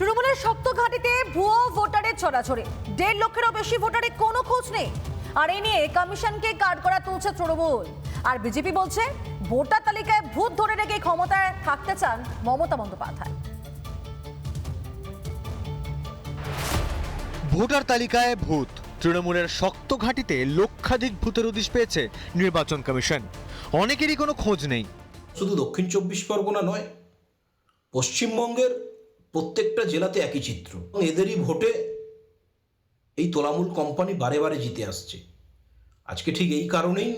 তৃণমূলের শক্ত ঘাটিতে ভুয়ো ভোটারের ছড়াছড়ি। দেড় লক্ষেরও বেশি ভোটারের কোনো খোঁজ নেই। আর এই নিয়ে কমিশনকে কার্ড করা তুলছে তৃণমূল। আর বিজেপি বলছে ভোটার তালিকায় ভূত ধরে রেখে ক্ষমতায় থাকতে চান মমতা বন্দ্যোপাধ্যায়। ভোটার তালিকায় ভূত। তৃণমূলের শক্ত ঘাঁটিতে লক্ষাধিক ভূতের উদিশ পেয়েছে নির্বাচন কমিশন। অনেকেরই কোনো খোঁজ নেই। শুধু দক্ষিণ চব্বিশ পরগনা নয় পশ্চিমবঙ্গের প্রত্যেকটা জেলাতে একই চিত্র। এদেরই ভোটে এই তোলামূল কোম্পানি বারে বারে জিতে আসছে। আজকে ঠিক এই কারণেই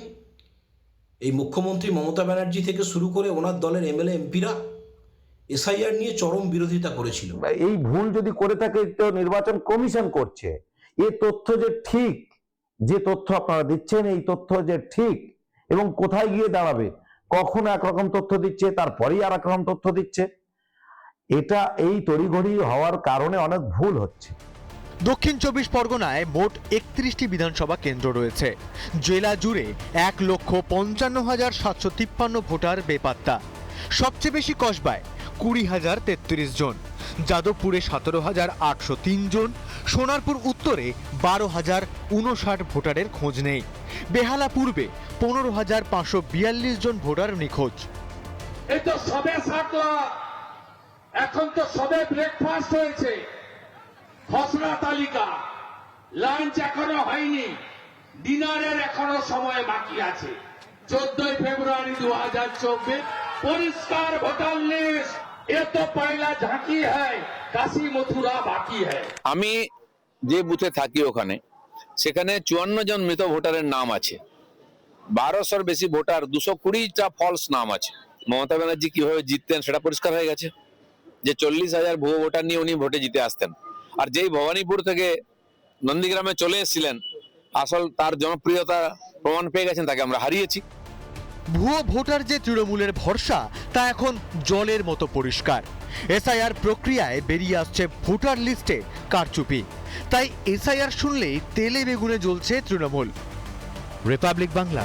এই মুখ্যমন্ত্রী মমতা ব্যানার্জি থেকে শুরু করে ওনার দলের এমএলএ, এমপিরা এসআইআর নিয়ে চরম বিরোধিতা করেছিল। এই ভুল যদি করে থাকে, তো নির্বাচন কমিশন করছে। এ তথ্য যে ঠিক, যে তথ্য আপনারা দিচ্ছেন, এই তথ্য যে ঠিক, এবং কোথায় গিয়ে দাঁড়াবে, কখন একরকম তথ্য দিচ্ছে, তারপরেই আর রকম তথ্য দিচ্ছে এটা এই তড়িঘড়ি হওয়ার কারণে অনেক ভুল হচ্ছে। দক্ষিণ চব্বিশ পরগনায় মোট একত্রিশটি বিধানসভা কেন্দ্র রয়েছে। জেলা জুড়ে এক লক্ষ পঞ্চান্ন হাজার সাতশো তিপ্পান্ন ভোটার বেপাত্তা। সবচেয়ে বেশি কসবায় কুড়ি হাজার তেত্রিশ জন। যাদবপুরে সতেরো হাজার আটশো তিন জন। সোনারপুর উত্তরে বারো হাজার উনষাট ভোটারের খোঁজ নেই। বেহালা পূর্বে পনেরো হাজার পাঁচশো বিয়াল্লিশ জন ভোটার নিখোঁজ। তো সবে এখন তো সবে ব্রেকফাস্ট হয়েছে। খসড়া তালিকা। লাঞ্চ এখনও হয়নি। ডিনারের এখনও সময় বাকি আছে। চোদ্দই ফেব্রুয়ারি দু হাজার চব্বিশ। পরিষ্কার ভোটার লিস্ট এ তো পয়লা ঝাঁকি হ্যায়, কাশি মথুরা বাকি হ্যায়। আমি যে বুথে থাকি ওখানে, সেখানে চুয়ান্ন জন মৃত ভোটারের নাম আছে। বারোশোর বেশি ভোটার, দুশো কুড়িটা ফলস নাম আছে। মমতা ব্যানার্জি কীভাবে জিততেন সেটা পরিষ্কার হয়ে গেছে। যে চল্লিশ হাজার ভুয়ো ভোটার নিয়ে উনি ভোটে জিতে আসতেন। আর যেই ভবানীপুর থেকে নন্দীগ্রামে চলে এসেছিলেন, আসল তার জনপ্রিয়তা প্রমাণ পেয়ে গেছেন, তাকে আমরা হারিয়েছি। ভুয়ো ভোটার যে তৃণমূলের ভরসা, তা এখন জলের মতো পরিষ্কার। এসআইআর প্রক্রিয়ায় বেরিয়ে আসছে ভোটার লিস্টে কারচুপি। তাই এসআইআর শুনলেই তেলে বেগুনে জ্বলছে তৃণমূল। রিপাবলিক বাংলা।